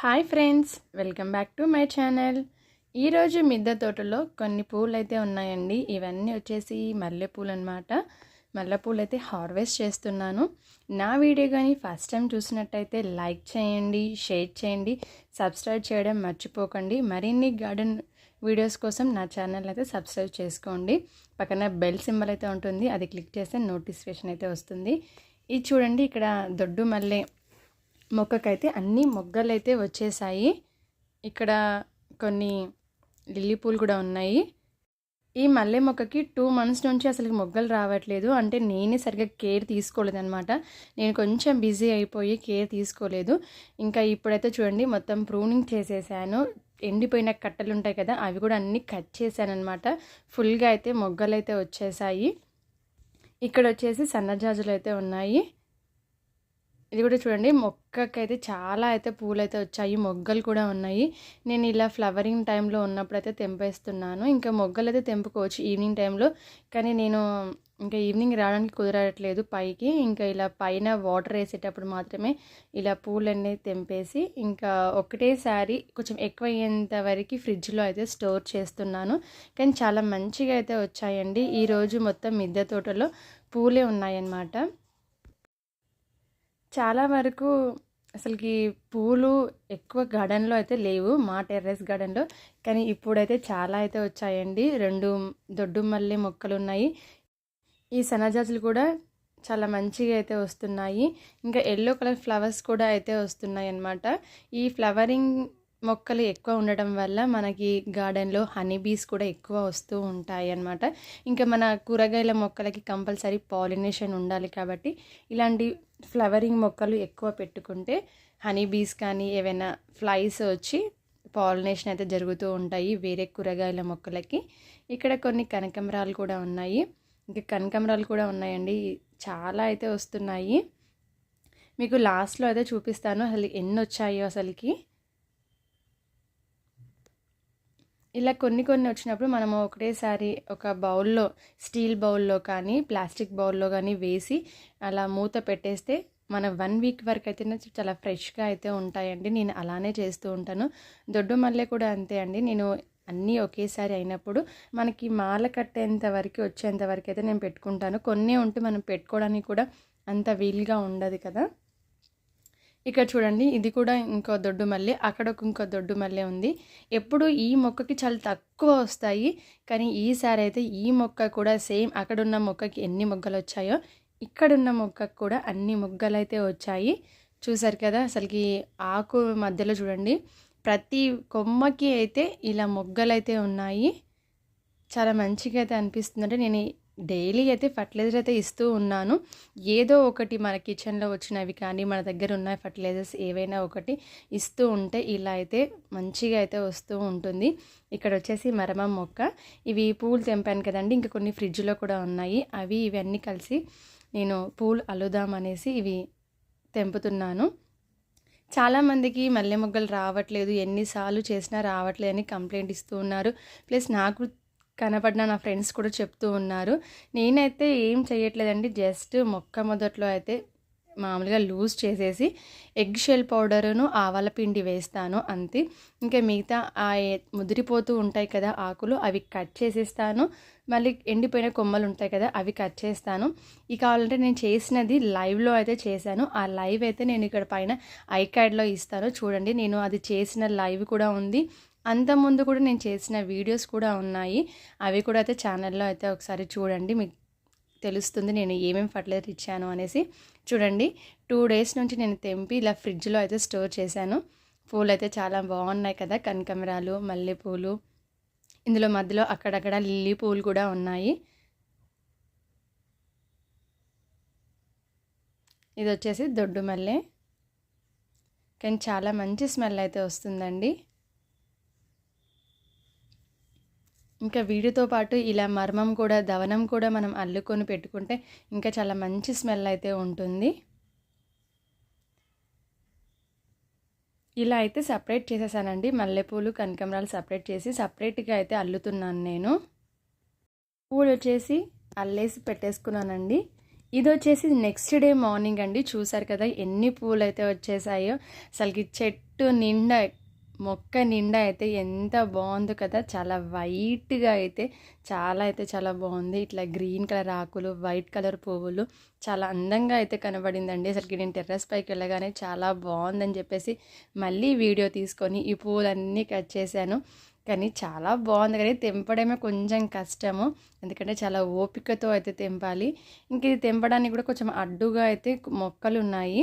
Hi friends welcome back to my channel. ఈరోజు మిద్దె తోటలో కొన్ని పూలు అయితే ఉన్నాయండి. ఇవన్నీ వచ్చేసి మల్లెపూలు అనమాట మల్లెపూలు అయితే హార్వెస్ట్ చేస్తున్నాను. నా వీడియో కానీ ఫస్ట్ టైం చూసినట్టయితే లైక్ చేయండి షేర్ చేయండి సబ్స్క్రైబ్ చేయడం మర్చిపోకండి. మరిన్ని గార్డెన్ వీడియోస్ కోసం నా ఛానల్ అయితే సబ్స్క్రైబ్ చేసుకోండి. పక్కన బెల్ సింబల్ అయితే ఉంటుంది. అది క్లిక్ చేస్తే నోటిఫికేషన్ అయితే వస్తుంది. ఇది చూడండి ఇక్కడ దొడ్డు మల్లె మొక్కకైతే అన్ని మొగ్గలు అయితే వచ్చేసాయి. ఇక్కడ కొన్ని లిల్లీ పూలు కూడా ఉన్నాయి. ఈ మల్లె మొక్కకి టూ మంత్స్ నుంచి అసలు మొగ్గలు రావట్లేదు. అంటే నేనే సరిగ్గా కేర్ తీసుకోలేదు అనమాట నేను కొంచెం బిజీ అయిపోయి కేర్ తీసుకోలేదు. ఇంకా ఇప్పుడైతే చూడండి మొత్తం ప్రూనింగ్ చేసేసాను. ఎండిపోయిన కట్టలు ఉంటాయి కదా అవి కూడా అన్నీ కట్ చేశాను అనమాట ఫుల్గా అయితే మొగ్గలు అయితే వచ్చేసాయి. ఇక్కడ వచ్చేసి సన్నజాజులు అయితే ఉన్నాయి. ఇది కూడా చూడండి. మొక్కకైతే చాలా అయితే పూలు అయితే వచ్చాయి. మొగ్గలు కూడా ఉన్నాయి. నేను ఇలా ఫ్లవరింగ్ టైంలో ఉన్నప్పుడు అయితే తెంపేస్తున్నాను. ఇంకా మొగ్గలు అయితే తెంపుకోవచ్చు ఈవినింగ్ టైంలో కానీ నేను ఇంకా ఈవినింగ్ రావడానికి కుదరట్లేదు పైకి. ఇంకా ఇలా పైన వాటర్ వేసేటప్పుడు మాత్రమే ఇలా పూలన్నీ తెంపేసి ఇంకా ఒకటేసారి కొంచెం ఎక్కువ అయ్యేంత వరకు ఫ్రిడ్జ్లో అయితే స్టోర్ చేస్తున్నాను. కానీ చాలా మంచిగా అయితే వచ్చాయండి. ఈరోజు మొత్తం మిద్దె తోటలో పూలే ఉన్నాయన్నమాట. చాలా వరకు అసలుకి పూలు ఎక్కువ గార్డెన్లో అయితే లేవు. మా టెర్రస్ గార్డెన్లో. కానీ ఇప్పుడైతే చాలా అయితే వచ్చాయండి. రెండు దొడ్డు మల్లె మొక్కలు ఉన్నాయి ఈ సన్నజాజులు కూడా చాలా మంచిగా అయితే వస్తున్నాయి. ఇంకా ఎల్లో కలర్ ఫ్లవర్స్ కూడా అయితే వస్తున్నాయి అన్నమాట ఈ ఫ్లవరింగ్ మొక్కలు ఎక్కువ ఉండడం వల్ల మనకి గార్డెన్లో హనీ బీస్ కూడా ఎక్కువ వస్తూ ఉంటాయి అన్నమాట. ఇంకా మన కూరగాయల మొక్కలకి కంపల్సరీ పాలినేషన్ ఉండాలి కాబట్టి ఇలాంటి ఫ్లవరింగ్ మొక్కలు ఎక్కువ పెట్టుకుంటే హనీ బీస్ కానీ ఏవైనా ఫ్లైస్ వచ్చి పాలినేషన్ అయితే జరుగుతూ ఉంటాయి వేరే కూరగాయల మొక్కలకి. ఇక్కడ కొన్ని కనకంబరాలు కూడా ఉన్నాయి. ఇంకా కనకంబరాలు కూడా ఉన్నాయండి. చాలా అయితే వస్తున్నాయి. మీకు లాస్ట్లో అయితే చూపిస్తాను. అసలు ఎన్ని వచ్చాయో అసలుకి. ఇలా కొన్ని కొన్ని వచ్చినప్పుడు మనము ఒకటేసారి ఒక బౌల్లో స్టీల్ బౌల్లో కానీ ప్లాస్టిక్ బౌల్లో కానీ వేసి అలా మూత పెట్టేస్తే మన వన్ వీక్ వరకు అయితే చాలా ఫ్రెష్గా అయితే ఉంటాయండి. నేను అలానే చేస్తూ ఉంటాను. దొడ్డు మల్లె కూడా అంతే అండి. నేను అన్నీ ఒకేసారి అయినప్పుడు మనకి మాల కట్టేంత వరకు వచ్చేంత వరకు అయితే నేను పెట్టుకుంటాను. కొన్ని ఉంటే మనం పెట్టుకోవడానికి కూడా అంత వీలుగా ఉండదు కదా. ఇక్కడ చూడండి ఇది కూడా ఇంకో దొడ్డు మల్లె అక్కడ ఒక ఇంకో దొడ్డు మల్లె ఉంది. ఎప్పుడు ఈ మొక్కకి చాలా తక్కువ వస్తాయి కానీ ఈసారి అయితే ఈ మొక్క కూడా సేమ్ అక్కడున్న మొక్కకి ఎన్ని మొగ్గలు వచ్చాయో ఇక్కడున్న మొక్కకు కూడా అన్ని మొగ్గలు అయితే వచ్చాయి. చూసారు కదా అసలుకి ఆకు మధ్యలో చూడండి ప్రతి కొమ్మకి అయితే ఇలా మొగ్గలు అయితే ఉన్నాయి. చాలా మంచిగా అయితే అనిపిస్తుంది అంటే నేను డైలీ అయితే ఫర్టిలైజర్ అయితే ఇస్తూ ఉన్నాను. ఏదో ఒకటి మన కిచెన్లో వచ్చినవి కానీ మన దగ్గర ఉన్న ఫర్టిలైజర్స్ ఏవైనా ఒకటి ఇస్తూ ఉంటే ఇలా అయితే మంచిగా అయితే వస్తూ ఉంటుంది. ఇక్కడ వచ్చేసి మరమం మొక్క. ఇవి పూలు తెంపాను కదండి ఇంకా కొన్ని ఫ్రిడ్జ్లో కూడా ఉన్నాయి. అవి ఇవన్నీ కలిసి నేను పూలు అల్లుదాం అనేసి ఇవి తెంపుతున్నాను. చాలామందికి మల్లె మొగ్గలు రావట్లేదు ఎన్నిసార్లు చేసినా రావట్లేదు అని కంప్లైంట్ ఇస్తూ ఉన్నారు. ప్లస్ నాకు కనపడిన నా ఫ్రెండ్స్ కూడా చెప్తూ ఉన్నారు. నేనైతే ఏం చేయట్లేదండి జస్ట్ మొక్క మొదట్లో అయితే మామూలుగా లూజ్ చేసేసి ఎగ్ షెల్ పౌడరును ఆవాల పిండి వేస్తాను అంతే. ఇంకా మిగతా ఆ ముదిరిపోతూ ఉంటాయి కదా ఆకులు అవి కట్ చేసేస్తాను. మళ్ళీ ఎండిపోయిన కొమ్మలు ఉంటాయి కదా అవి కట్ చేస్తాను. ఇక కావాలంటే నేను చేసినది లైవ్లో అయితే చేశాను. ఆ లైవ్ అయితే నేను ఇక్కడ పైన ఐకాడ్లో ఇస్తాను. చూడండి నేను అది చేసిన లైవ్ కూడా ఉంది. అంతకుముందు కూడా నేను చేసిన వీడియోస్ కూడా ఉన్నాయి. అవి కూడా అయితే ఛానల్లో అయితే ఒకసారి చూడండి. మీకు తెలుస్తుంది నేను ఏమేమి ఫర్టిలైజర్ ఇచ్చాను అనేసి. చూడండి టూ డేస్ నుంచి నేను తెంపి ఇలా ఫ్రిడ్జ్లో అయితే స్టోర్ చేశాను. పూలు అయితే చాలా బాగున్నాయి కదా కనకమరాలు మల్లెపూలు. ఇందులో మధ్యలో అక్కడక్కడ లిల్లీ పూలు కూడా ఉన్నాయి. ఇది వచ్చేసి దొడ్డు మల్లె. కానీ చాలా మంచి స్మెల్ అయితే వస్తుందండి. ఇంకా వీటితో పాటు ఇలా మర్మం కూడా దవనం కూడా మనం అల్లుకొని పెట్టుకుంటే ఇంకా చాలా మంచి స్మెల్ అయితే ఉంటుంది. ఇలా అయితే సపరేట్ చేసేసానండి. మల్లెపూలు కనకంబరాలు సపరేట్ చేసి సపరేట్గా అయితే అల్లుతున్నాను నేను. పూలు వచ్చేసి అల్లేసి పెట్టేసుకున్నానండి. ఇది వచ్చేసి నెక్స్ట్ డే మార్నింగ్ అండి. చూసారు కదా ఎన్ని పూలు అయితే వచ్చేసాయో. అసలుకి చెట్టు నిండా మొక్క నిండా అయితే ఎంత బాగుందో కదా. చాలా వైట్గా అయితే చాలా అయితే చాలా బాగుంది. ఇట్లా గ్రీన్ కలర్ ఆకులు వైట్ కలర్ పువ్వులు చాలా అందంగా అయితే కనబడిందండి. అసలుకి నేను టెర్రస్ పైకి వెళ్ళగానే చాలా బాగుందని చెప్పేసి మళ్ళీ వీడియో తీసుకొని ఈ పువ్వులన్నీ కట్ చేశాను. కానీ చాలా బాగుంది కానీ తెంపడమే కొంచెం కష్టము. ఎందుకంటే చాలా ఓపికతో అయితే తెంపాలి. ఇంక ఇది తెంపడానికి కూడా కొంచెం అడ్డుగా అయితే మొక్కలు ఉన్నాయి.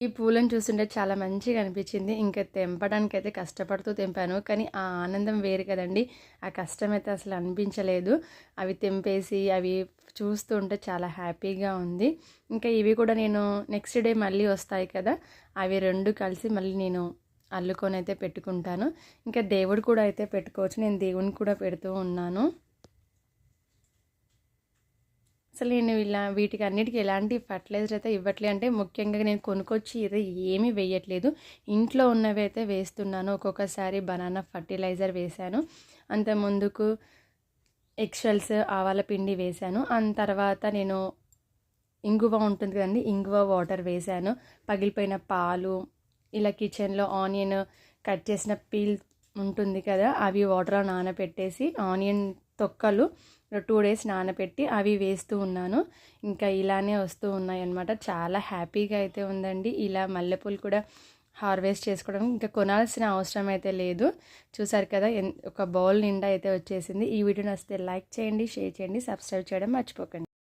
ఈ పూలను చూస్తుంటే చాలా మంచిగా అనిపించింది. ఇంకా తెంపడానికి అయితే కష్టపడుతూ తెంపాను. కానీ ఆ ఆనందం వేరు కదండి. ఆ కష్టం అయితే అసలు అనిపించలేదు. అవి తెంపేసి అవి చూస్తూ ఉంటే చాలా హ్యాపీగా ఉంది. ఇంకా ఇవి కూడా నేను నెక్స్ట్ డే మళ్ళీ వస్తాయి కదా. అవి రెండు కలిసి మళ్ళీ నేను అల్లుకొని అయితే పెట్టుకుంటాను. ఇంకా దేవుడు కూడా అయితే పెట్టుకోవచ్చు. నేను దేవుని కూడా పెడుతూ ఉన్నాను. అసలు నేను ఇలా వీటికి అన్నిటికీ ఎలాంటి ఫర్టిలైజర్ అయితే ఇవ్వట్లే. అంటే ముఖ్యంగా నేను కొనుక్కొచ్చి ఇది ఏమీ వేయట్లేదు. ఇంట్లో ఉన్నవి అయితే వేస్తున్నాను. ఒక్కొక్కసారి బనానా ఫర్టిలైజర్ వేశాను. అంత ముందుకు ఎక్స్వెల్స్ ఆవాల పిండి వేశాను. అంత తర్వాత నేను ఇంగువ ఉంటుంది కదండి ఇంగువ వాటర్ వేశాను. పగిలిపోయిన పాలు ఇలా కిచెన్లో ఆనియన్ కట్ చేసిన పీల్ ఉంటుంది కదా అవి వాటర్లో నానబెట్టేసి ఆనియన్ తొక్కలు టూ డేస్ నానబెట్టి అవి వేస్తూ ఉన్నాను. ఇంకా ఇలానే వస్తూ ఉన్నాయన్నమాట. చాలా హ్యాపీగా అయితే ఉందండి. ఇలా మల్లెపూలు కూడా హార్వెస్ట్ చేసుకోవడం ఇంకా కొనాల్సిన అవసరం అయితే లేదు. చూసారు కదా ఒక బౌల్ నిండా అయితే వచ్చేసింది. ఈ వీడియో నచ్చితే లైక్ చేయండి షేర్ చేయండి సబ్స్క్రైబ్ చేయడం మర్చిపోకండి.